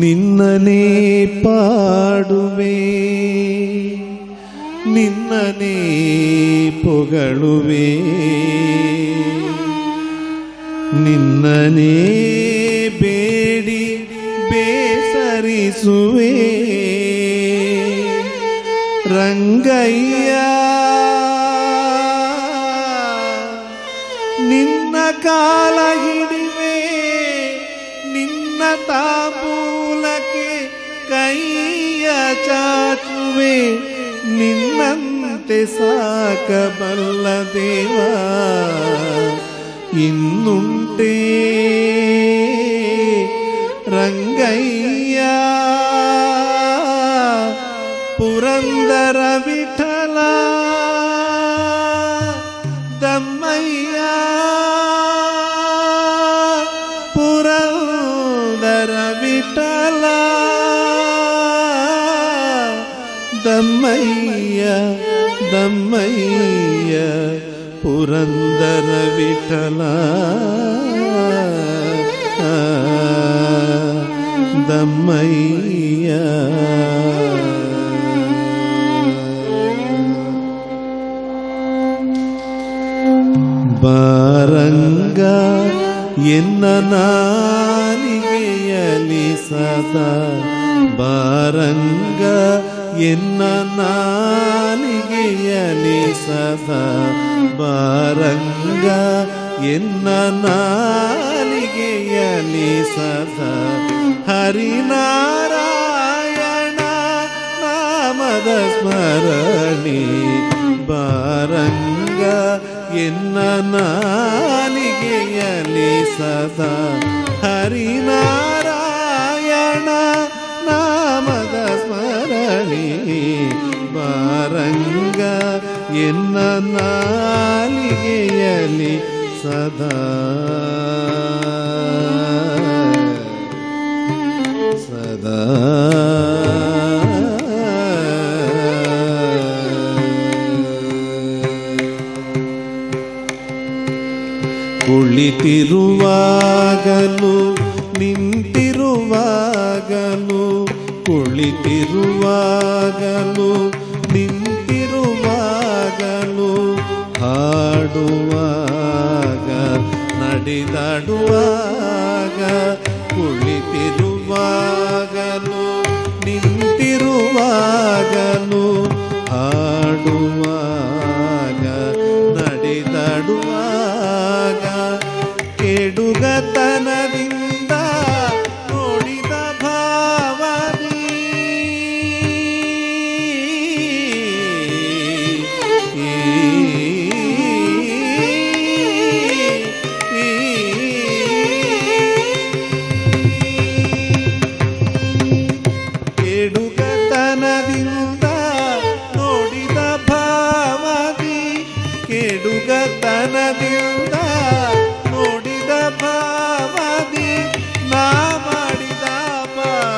ನಿನ್ನನೇ ಪಾಡುವೆ ನಿನ್ನನೇ ಪೊಗಳುವೆ ನಿನ್ನನೇ ಬೇಡಿ ಬೇಸರಿಸುವೆ ರಂಗಯ್ಯ ನಿನ್ನ ಕಾಲ ಹಿಡಿವೆ ನಿನ್ನ ತಾಂಬೂಲಕ್ಕೆ ಕೈಯ ಚಾಚುವೆ ನಿನ್ನಂತೆ ಸಾಕಬಲ್ಲ ದೇವ ಇನ್ನುಂಟೇ ರಂಗಯ್ಯ ಪುರಂದರ சுந்தர விட்டலா தம்மைய தம்மைய புரந்தர விட்டலா தம்மைய. பாரங்க என்ன ನಾಲಿಗೆಯಲಿ ಸದಾ ಬಾರಂಗ ಎನ್ನ ನಾಲಿಗೆಯಲಿ ಸದಾ ಬಾರಂಗ ಎನ್ನ ನಾಲಿಗೆಯಲಿ ಸದಾ ಹರಿನಾರಾಯಣ ನಾಮದ ಸ್ಮರಣೆ ಬಾರಂಗ ಎನ್ನ ನಾಲಿಗೆಯಲಿ ಸದಾ ಹರಿನಾರಾಯಣ ಬಾರಂಗ ಎನ್ನ ನಾಲಿಗೆಯಲ್ಲಿ ಸದಾ. ಸದಾ. ಕುಳಿತಿರುವಾಗಲು ಕುಳಿತಿರುವಾಗಲು ನಿಂತಿರುವಾಗಲೂ ಹಾಡುವಾಗ ನಡೆದಾಡುವಾಗ ಕುಳಿತಿರುವಾಗಲೂ ನಿಂತಿರುವಾಗಲೂ ಹಾಡುವಾಗ ನಡೆದಾಡುವಾಗ ಕೆಡುಗತನದಿಂದ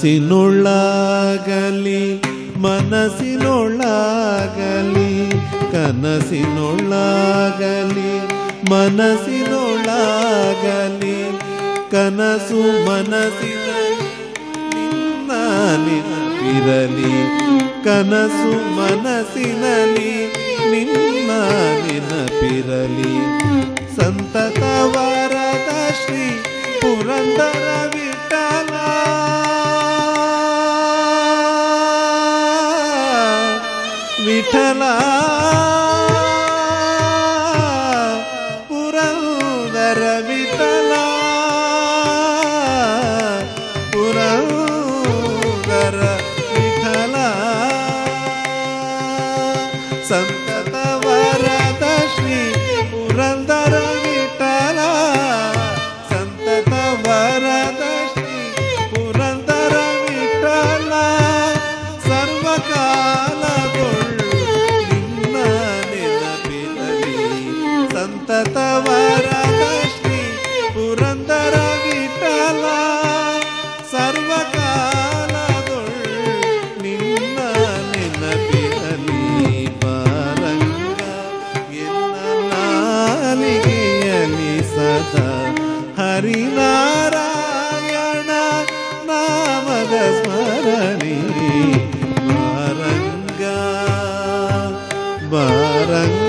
ಕನಸಿನೊಳ್ಳಾಗಲಿ ಮನಸ್ಸಿನೊಳ್ಳಾಗಲಿ ಕನಸಿನೊಳ್ಳಾಗಲಿ ಮನಸ್ಸಿನೊಳ್ಳಾಗಲಿ ಕನಸು ಮನಸ್ಸಿನ ಇರಲಿ ಕನಸು ಮನಸ್ಸಿನಲ್ಲಿ ನಿನ್ನ ನೆನಪಿರಲಿ ಸಂತತ ಶ್ರೀ ಪುರಂದರ ವಿಠಲ ला हरि नारायण नाम स्मरणी। बारङ्ग